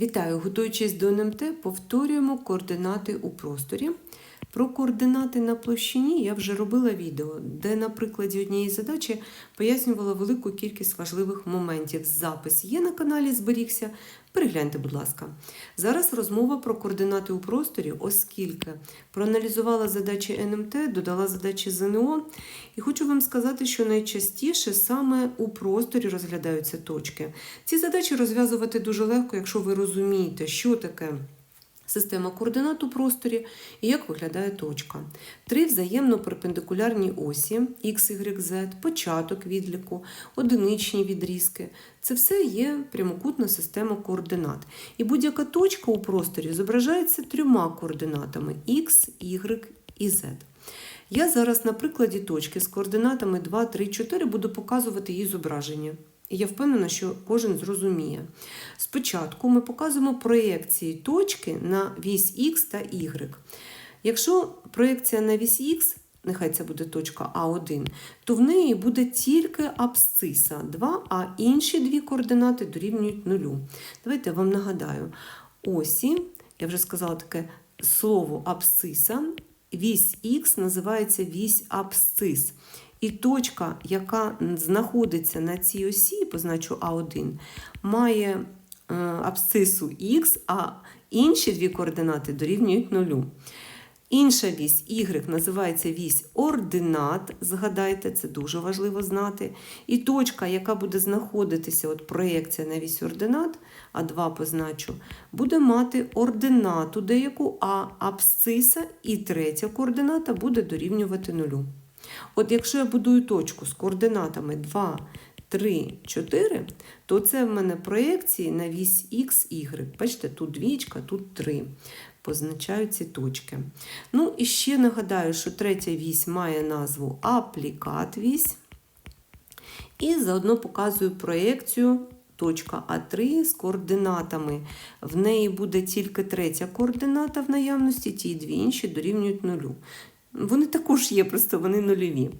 Вітаю! Готуючись до НМТ, повторюємо координати у просторі. Про координати на площині я вже робила відео, де на прикладі однієї задачі пояснювала велику кількість важливих моментів. Запис є на каналі, зберігся. Перегляньте, будь ласка. Зараз розмова про координати у просторі, оскільки проаналізувала задачі НМТ, додала задачі ЗНО. І хочу вам сказати, що найчастіше саме у просторі розглядаються точки. Ці задачі розв'язувати дуже легко, якщо ви розумієте, що таке. Система координат у просторі і як виглядає точка. Три взаємно перпендикулярні осі x, y, z, початок відліку, одиничні відрізки. Це все є прямокутна система координат. І будь-яка точка у просторі зображається трьома координатами x, y і z. Я зараз на прикладі точки з координатами 2, 3, 4 буду показувати її зображення. І я впевнена, що кожен зрозуміє. Спочатку ми показуємо проєкції точки на вісь Х та Y. Якщо проєкція на вісь Х, нехай це буде точка А1, то в неї буде тільки абсциса 2, а інші дві координати дорівнюють нулю. Давайте я вам нагадаю. Осі, я вже сказала таке слово абсциса, вісь Х називається вісь абсцис. І точка, яка знаходиться на цій осі, позначу А1, має е, абсцису Х, а інші дві координати дорівнюють нулю. Інша вісь Y називається вісь ординат. Згадайте, це дуже важливо знати. І точка, яка буде знаходитися, от проєкція на вісь ординат, А2 позначу, буде мати ординату деяку, а абсциса і третя координата буде дорівнювати нулю. От якщо я будую точку з координатами 2, 3, 4, то це в мене проєкції на вісь Х, Y. Бачите, тут двічка, тут 3. Позначаю ці точки. Ну, і ще нагадаю, що третя вісь має назву аплікат вісь. І заодно показую проєкцію. Точка А3 з координатами. В неї буде тільки третя координата в наявності, ті дві інші дорівнюють нулю. Вони також є, просто вони нульові.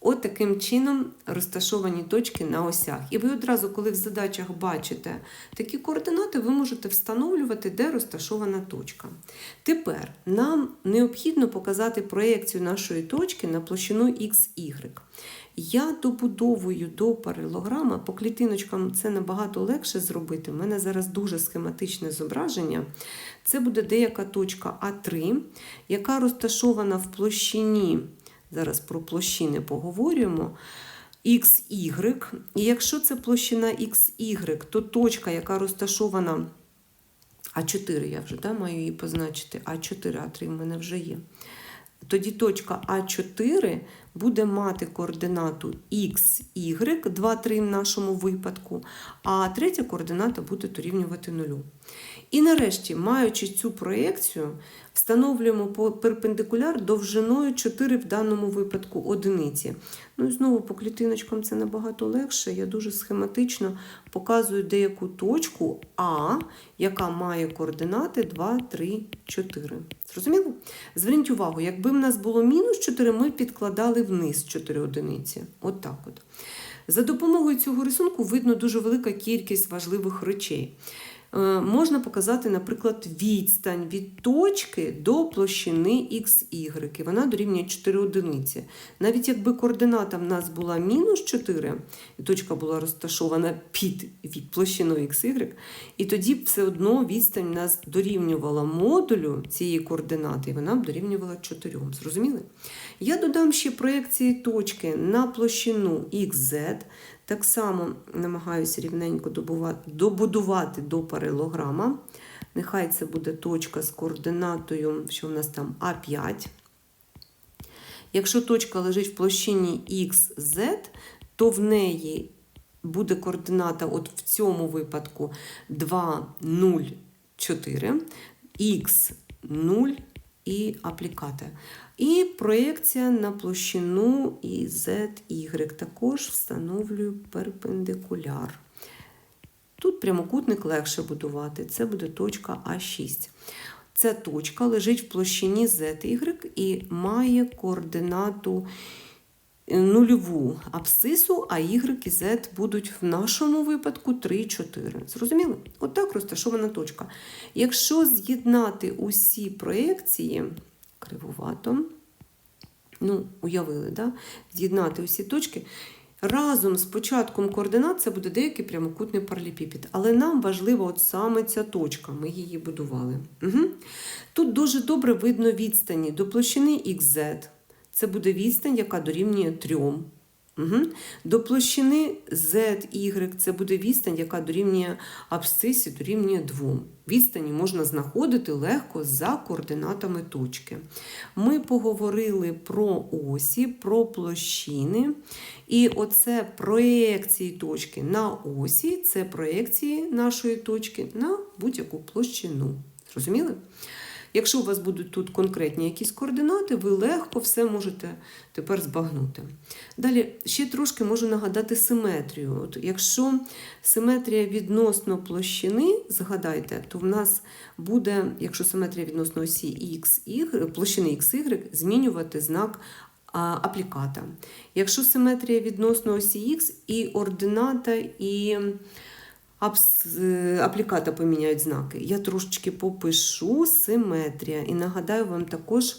От таким чином розташовані точки на осях. І ви одразу, коли в задачах бачите такі координати, ви можете встановлювати, де розташована точка. Тепер нам необхідно показати проєкцію нашої точки на площину XY. Я добудовую до паралограма, по клітиночкам це набагато легше зробити. У мене зараз дуже схематичне зображення. Це буде деяка точка А3, яка розташована в площині. Зараз про площини поговорюємо. XY. І якщо це площина XY, то точка, яка розташована А4, я вже да, маю її позначити, А4, А3 в мене вже є. Тоді точка А4 буде мати координату X, Y, 2, 3 в нашому випадку, а третя координата буде дорівнювати нулю. І нарешті, маючи цю проєкцію, встановлюємо перпендикуляр довжиною 4 в даному випадку одиниці. Ну і знову по клітиночкам це набагато легше. Я дуже схематично показую деяку точку А, яка має координати 2, 3, 4. Зрозуміло? Зверніть увагу, якби в нас було мінус 4, ми підкладали вниз 4 одиниці. От так от. За допомогою цього рисунку видно дуже велика кількість важливих речей. Можна показати, наприклад, відстань від точки до площини XY. Вона дорівнює 4 одиниці. Навіть якби координата в нас була мінус 4, і точка була розташована під від площиною XY, і тоді б все одно відстань в нас дорівнювала модулю цієї координати, і вона б дорівнювала 4. Зрозуміли? Я додам ще проєкції точки на площину XZ. Так само намагаюся рівненько добудувати до паралограма. Нехай це буде точка з координатою, що в нас там А5. Якщо точка лежить в площині XZ, то в неї буде координата от в цьому випадку 2, 0, 4, Х 0 і аплікати. І проєкція на площину і ZY. Також встановлюю перпендикуляр. Тут прямокутник легше будувати, це буде точка А6. Ця точка лежить в площині ZY і має координату нульову абсцису, а y і z будуть в нашому випадку 3, 4. Зрозуміли? Отак розташована точка. Якщо з'єднати усі проекції, кривувато, ну, уявили, да? з'єднати усі точки. Разом з початком координат це буде деякий прямокутний паралепіпед. Але нам важлива от саме ця точка, ми її будували. Угу. Тут дуже добре видно відстані до площини XZ. Це буде відстань, яка дорівнює 3. Угу. До площини ZY це буде відстань, яка дорівнює абсцисі, дорівнює 2. Відстані можна знаходити легко за координатами точки. Ми поговорили про осі, про площини. І оце проекції точки на осі, це проекції нашої точки на будь-яку площину. Зрозуміли? Якщо у вас будуть тут конкретні якісь координати, ви легко все можете тепер збагнути. Далі ще трошки можу нагадати симетрію. От Якщо симетрія відносно площини, згадайте, то в нас буде, якщо симетрія відносно осі X, площини XY, змінювати знак апліката. Якщо симетрія відносно осі X і ордината, і апліката поміняють знаки. Я трошечки попишу симетрія. І нагадаю вам також,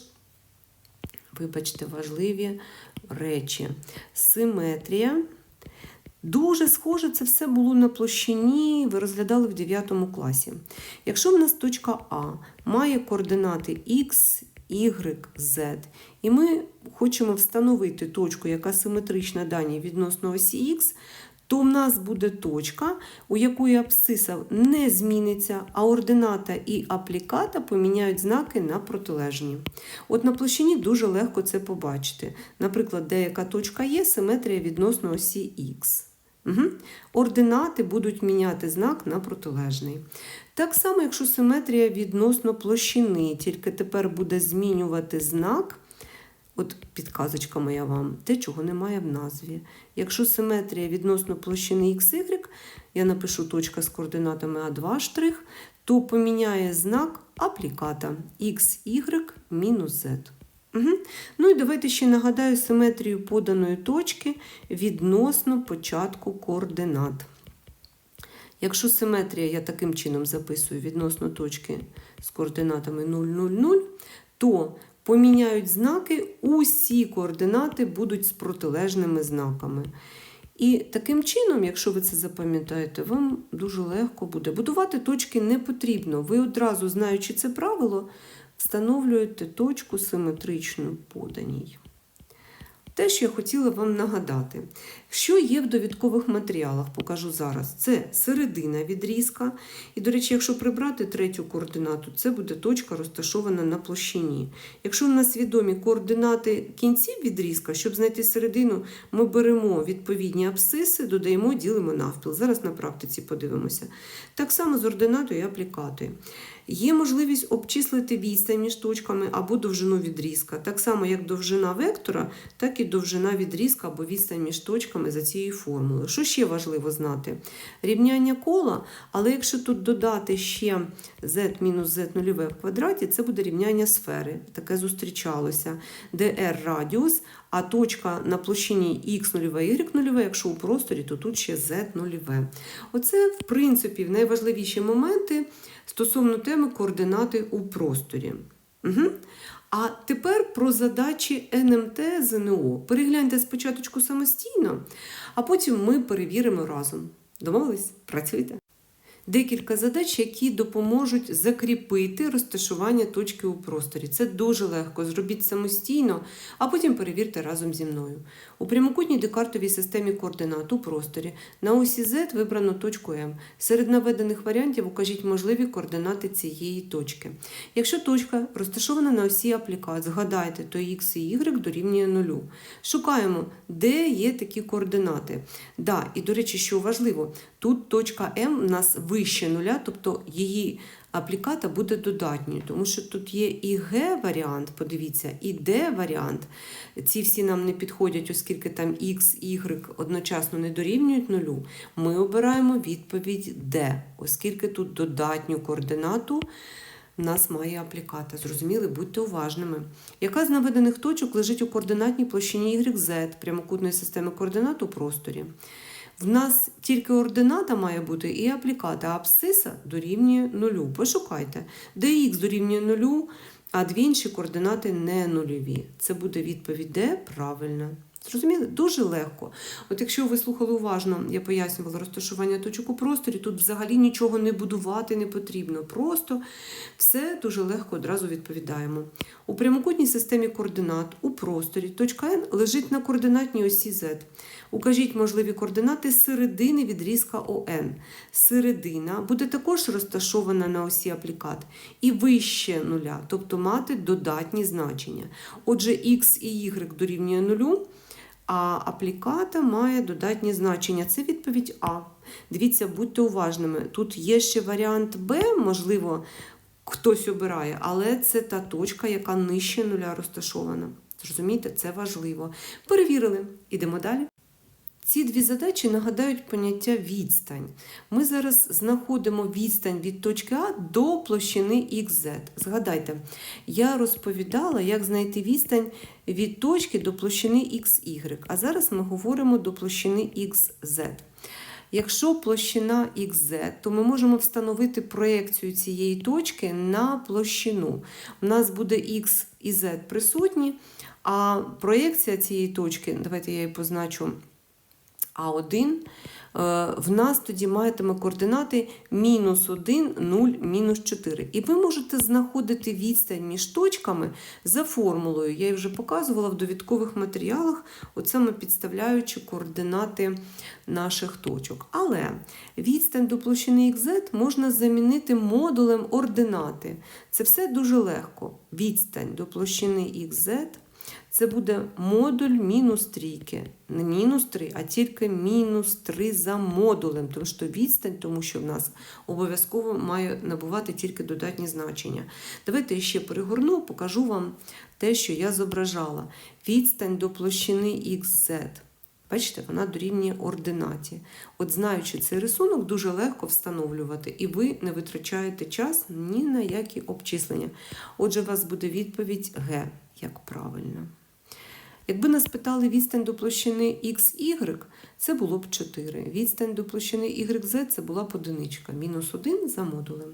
вибачте, важливі речі. Симетрія. Дуже схоже, це все було на площині, ви розглядали в 9 класі. Якщо в нас точка А має координати X, Y, Z, і ми хочемо встановити точку, яка симетрична даній відносно осі Х, то в нас буде точка, у якої абсциса не зміниться, а ордината і апліката поміняють знаки на протилежні. От на площині дуже легко це побачити. Наприклад, деяка точка є, симетрія відносно осі Х. Угу. Ординати будуть міняти знак на протилежний. Так само, якщо симетрія відносно площини, тільки тепер буде змінювати знак. От підказочка моя вам, те, чого немає в назві. Якщо симетрія відносно площини XY, я напишу точка з координатами А2 штрих, то поміняє знак апліката XY-Z. Угу. Ну і давайте ще нагадаю симетрію поданої точки відносно початку координат. Якщо симетрія, я таким чином записую відносно точки з координатами 0, 0, 0, то поміняють знаки, усі координати будуть з протилежними знаками. І таким чином, якщо ви це запам'ятаєте, вам дуже легко буде. Будувати точки не потрібно. Ви одразу, знаючи це правило, встановлюєте точку симетричну поданій. Те, що я хотіла вам нагадати, що є в довідкових матеріалах, покажу зараз. Це середина відрізка. І, до речі, якщо прибрати третю координату, це буде точка розташована на площині. Якщо в нас відомі координати кінців відрізка, щоб знайти середину, ми беремо відповідні абсциси, додаємо, ділимо навпіл. Зараз на практиці подивимося. Так само з ординатою і аплікатою. Є можливість обчислити відстань між точками або довжину відрізка. Так само, як довжина вектора, так і довжина відрізка або відстань між точками за цією формулою. Що ще важливо знати? Рівняння кола, але якщо тут додати ще z мінус z нульове в квадраті, це буде рівняння сфери. Таке зустрічалося, де r радіус, а точка на площині x нульове, y нульове, якщо у просторі, то тут ще z нульове. Оце, в принципі, найважливіші моменти стосовно теми координати у просторі. Угу. А тепер про задачі НМТ ЗНО. Перегляньте спочатку самостійно, а потім ми перевіримо разом. Домовились? Працюйте. Декілька задач, які допоможуть закріпити розташування точки у просторі. Це дуже легко. Зробіть самостійно, а потім перевірте разом зі мною. У прямокутній декартовій системі координат у просторі на осі Z вибрано точку М. Серед наведених варіантів укажіть можливі координати цієї точки. Якщо точка розташована на осі аплікат, згадайте, то X і Y дорівнює нулю. Шукаємо, де є такі координати. Да, і, до речі, що важливо, тут точка М у нас вище нуля, тобто її апліката буде додатньою, тому що тут є і Г варіант, подивіться, і Д варіант. Ці всі нам не підходять, оскільки там X, Y одночасно не дорівнюють нулю. Ми обираємо відповідь Д, оскільки тут додатню координату нас має апліката. Зрозуміли, будьте уважними. Яка з наведених точок лежить у координатній площині YZ прямокутної системи координат у просторі? В нас тільки ордината має бути і апліката, а абсциса дорівнює нулю. Пошукайте, де х дорівнює нулю, а дві інші координати не нульові. Це буде відповідь Д правильна. Зрозуміли? Дуже легко. От якщо ви слухали уважно, я пояснювала розташування точок у просторі, тут взагалі нічого не будувати не потрібно. Просто все дуже легко одразу відповідаємо. У прямокутній системі координат у просторі точка N лежить на координатній осі Z. Укажіть можливі координати середини відрізка ОН. Середина буде також розташована на осі аплікат і вище нуля, тобто мати додатні значення. Отже, x і y дорівнює нулю, а апліката має додатні значення. Це відповідь А. Дивіться, будьте уважними. Тут є ще варіант Б, можливо, хтось обирає, але це та точка, яка нижче нуля розташована. Зрозумієте, це важливо. Перевірили. Ідемо далі. Ці дві задачі нагадають поняття відстань. Ми зараз знаходимо відстань від точки А до площини XZ. Згадайте, я розповідала, як знайти відстань від точки до площини XY, а зараз ми говоримо до площини XZ. Якщо площина XZ, то ми можемо встановити проекцію цієї точки на площину. У нас буде X і Z присутні, а проекція цієї точки, давайте я її позначу. А1, е, в нас тоді матиме координати мінус 1, 0, мінус 4. І ви можете знаходити відстань між точками за формулою. Я її вже показувала в довідкових матеріалах, от саме підставляючи координати наших точок. Але відстань до площини XZ можна замінити модулем ординати. Це все дуже легко. Відстань до площини XZ – це буде модуль мінус трійки. Не мінус 3, а тільки мінус 3 за модулем, тому що відстань, тому що в нас обов'язково має набувати тільки додатні значення. Давайте я ще перегорну, покажу вам те, що я зображала. Відстань до площини XZ. Бачите, вона дорівнює ординаті. От знаючи цей рисунок, дуже легко встановлювати, і ви не витрачаєте час ні на які обчислення. Отже, у вас буде відповідь Г, як правильно. Якби нас питали відстань до площини XY, це було б 4. Відстань до площини YZ це була б одиничка, мінус 1 за модулем.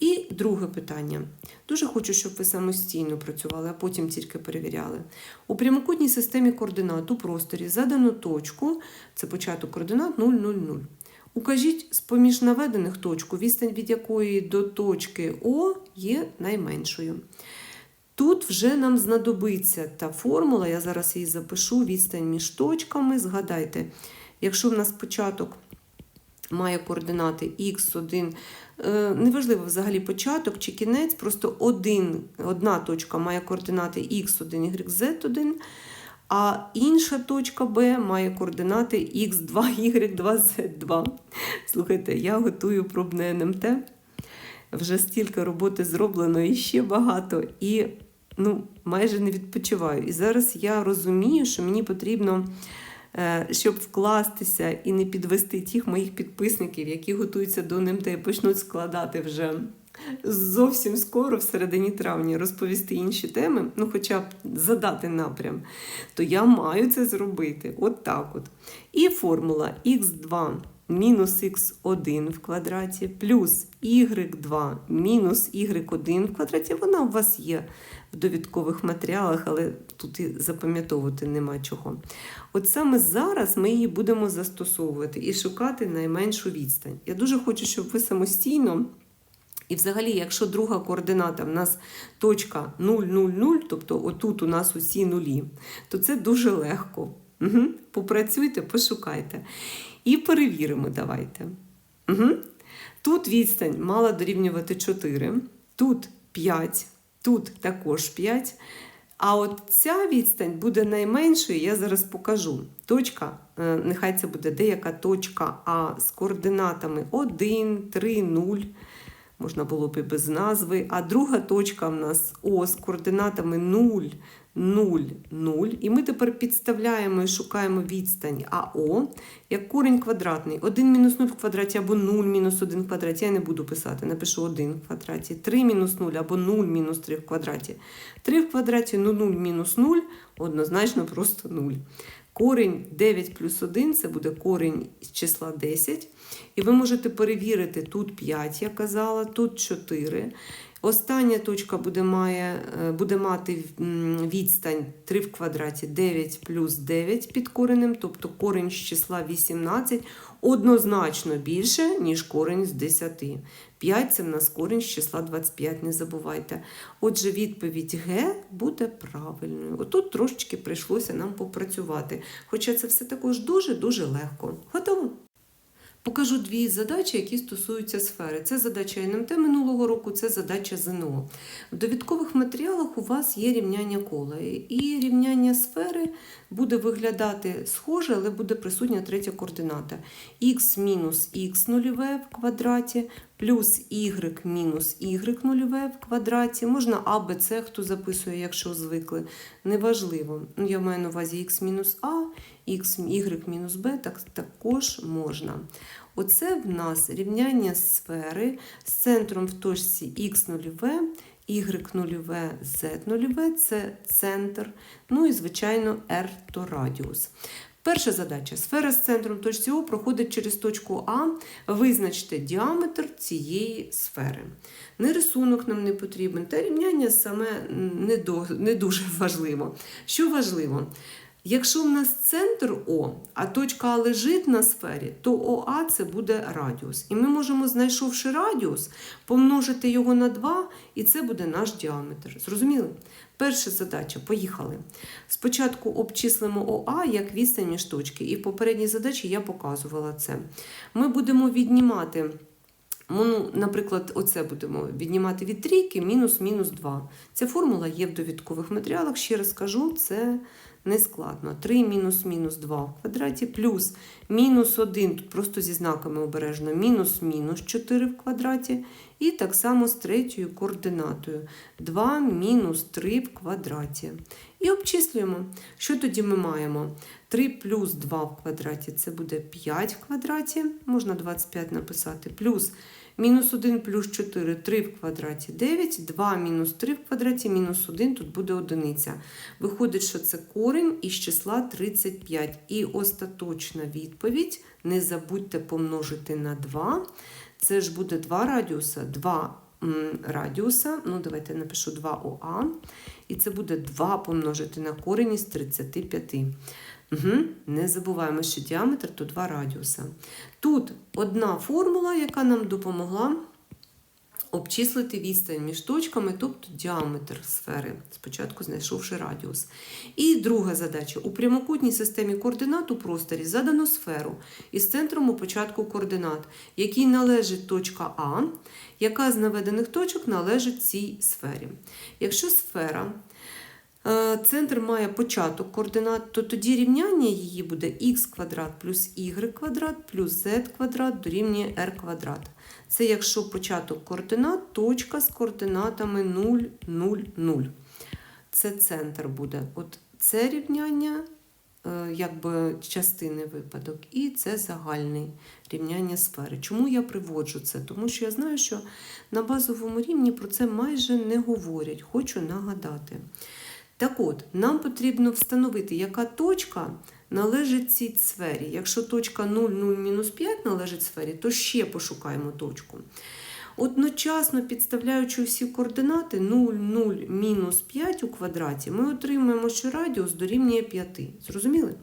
І друге питання. Дуже хочу, щоб ви самостійно працювали, а потім тільки перевіряли. У прямокутній системі координат у просторі задано точку, це початок координат 0, 0, 0. Укажіть з-поміж наведених точку, відстань від якої до точки О є найменшою. Тут вже нам знадобиться та формула, я зараз її запишу, відстань між точками. Згадайте, якщо в нас початок має координати х1, е, неважливо взагалі початок чи кінець, просто один, одна точка має координати х1, yz1, а інша точка Б має координати х2, y2, z2. Слухайте, я готую пробне НМТ. Вже стільки роботи зроблено і ще багато. І ну, майже не відпочиваю. І зараз я розумію, що мені потрібно, е, щоб вкластися і не підвести тих моїх підписників, які готуються до НМТ і почнуть складати вже. Зовсім скоро, в середині травня, розповісти інші теми, ну хоча б задати напрям, то я маю це зробити. От так от. І формула х2 мінус х1 в квадраті плюс y2 мінус y1 в квадраті, вона у вас є в довідкових матеріалах, але тут і запам'ятовувати нема чого. От саме зараз ми її будемо застосовувати і шукати найменшу відстань. Я дуже хочу, щоб ви самостійно. І взагалі, якщо друга координата в нас точка 0, 0, 0, тобто отут у нас усі нулі, то це дуже легко. Угу. Попрацюйте, пошукайте. І перевіримо, давайте. Угу. Тут відстань мала дорівнювати 4, тут 5, тут також 5. А от ця відстань буде найменшою, я зараз покажу. Точка, е, нехай це буде деяка точка А з координатами 1, 3, 0. Можна було б і без назви. А друга точка в нас О з координатами 0, 0, 0. І ми тепер підставляємо і шукаємо відстань АО як корінь квадратний. 1 мінус 0 в квадраті або 0 мінус 1 в квадраті. Я не буду писати, напишу 1 в квадраті. 3 мінус 0 або 0 мінус 3 в квадраті. 3 в квадраті, ну 0 мінус 0, однозначно просто 0. Корінь 9 плюс 1 це буде корінь з числа 10. І ви можете перевірити, тут 5, я казала, тут 4. Остання точка буде, має, е, буде мати відстань 3 в квадраті 9 плюс 9 під коренем, тобто корінь з числа 18 однозначно більше, ніж корінь з 10. 5 це в нас корінь з числа 25, не забувайте. Отже, відповідь Г буде правильною. Отут трошечки прийшлося нам попрацювати. Хоча це все також дуже-дуже легко. Готово? Покажу дві задачі, які стосуються сфери. Це задача НМТ минулого року, це задача ЗНО. В довідкових матеріалах у вас є рівняння кола. І рівняння сфери буде виглядати схоже, але буде присутня третя координата. х мінус х нульове в квадраті плюс y мінус y нульове в квадраті. Можна А, Б, С, хто записує, якщо звикли. Неважливо. Ну, Я маю на увазі х мінус А, y мінус Б, так також можна. Оце в нас рівняння сфери з центром в точці х нульове, y нульове, z нульове це центр. Ну і, звичайно, r то радіус. Перша задача. Сфера з центром точці О проходить через точку А. Визначте діаметр цієї сфери. Не рисунок нам не потрібен, та рівняння саме не дуже важливо. Що важливо? Якщо в нас центр О, а точка А лежить на сфері, то ОА це буде радіус. І ми можемо, знайшовши радіус, помножити його на 2, і це буде наш діаметр. Зрозуміли? Перша задача, поїхали. Спочатку обчислимо ОА як відстань між точки. І в попередній задачі я показувала це. Ми будемо віднімати. Ну, Наприклад, оце будемо віднімати від трійки мінус мінус 2. Ця формула є в довідкових матеріалах. Ще раз кажу, це не складно. 3 мінус мінус 2 в квадраті плюс мінус 1, тут просто зі знаками обережно, мінус мінус 4 в квадраті. І так само з третьою координатою 2 мінус 3 в квадраті. І обчислюємо. Що тоді ми маємо? 3 плюс 2 в квадраті це буде 5 в квадраті, можна 25 написати, плюс мінус 1 плюс 4 3 в квадраті 9, 2 мінус 3 в квадраті, мінус 1, тут буде одиниця. Виходить, що це корінь із числа 35. І остаточна відповідь, не забудьте помножити на 2. Це ж буде 2 радіуса, 2 радіуса, ну давайте я напишу 2ОА, і це буде 2 помножити на корінь із 35. Угу. Не забуваємо, що діаметр то 2 радіуса. Тут одна формула, яка нам допомогла обчислити відстань між точками, тобто діаметр сфери, спочатку знайшовши радіус. І друга задача. У прямокутній системі координат у просторі задано сферу із центром у початку координат, якій належить точка А, яка з наведених точок належить цій сфері. Якщо сфера Центр має початок координат, то тоді рівняння її буде х квадрат плюс y квадрат плюс z квадрат дорівнює r квадрат. Це якщо початок координат, точка з координатами 0, 0, 0. Це центр буде. От це рівняння, е, якби частини випадок, і це загальне рівняння сфери. Чому я приводжу це? Тому що я знаю, що на базовому рівні про це майже не говорять. Хочу нагадати. Так от, нам потрібно встановити, яка точка належить цій сфері. Якщо точка 0, 0, мінус 5 належить сфері, то ще пошукаємо точку. Одночасно підставляючи всі координати 0, 0, мінус 5 у квадраті, ми отримаємо, що радіус дорівнює 5. Зрозуміли?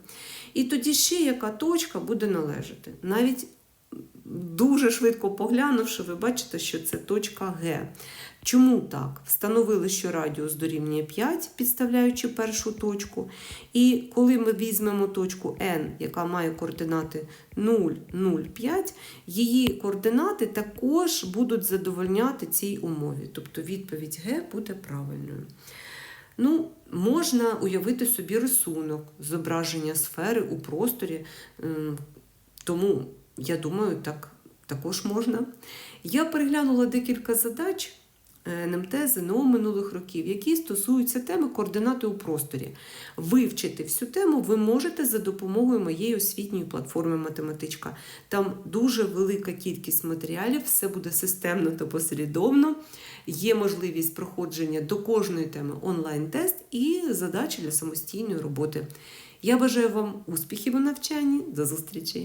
І тоді ще яка точка буде належати. Навіть дуже швидко поглянувши, ви бачите, що це точка Г. Чому так? Встановили, що радіус дорівнює 5, підставляючи першу точку. І коли ми візьмемо точку N, яка має координати 0, 0, 5, її координати також будуть задовольняти цій умові. Тобто відповідь Г буде правильною. Ну, Можна уявити собі рисунок, зображення сфери у просторі. Тому, я думаю, так також можна. Я переглянула декілька задач е, НМТ ЗНО минулих років, які стосуються теми координати у просторі. Вивчити всю тему ви можете за допомогою моєї освітньої платформи Математичка. Там дуже велика кількість матеріалів, все буде системно та послідовно. Є можливість проходження до кожної теми онлайн-тест і задачі для самостійної роботи. Я бажаю вам успіхів у навчанні. До зустрічі!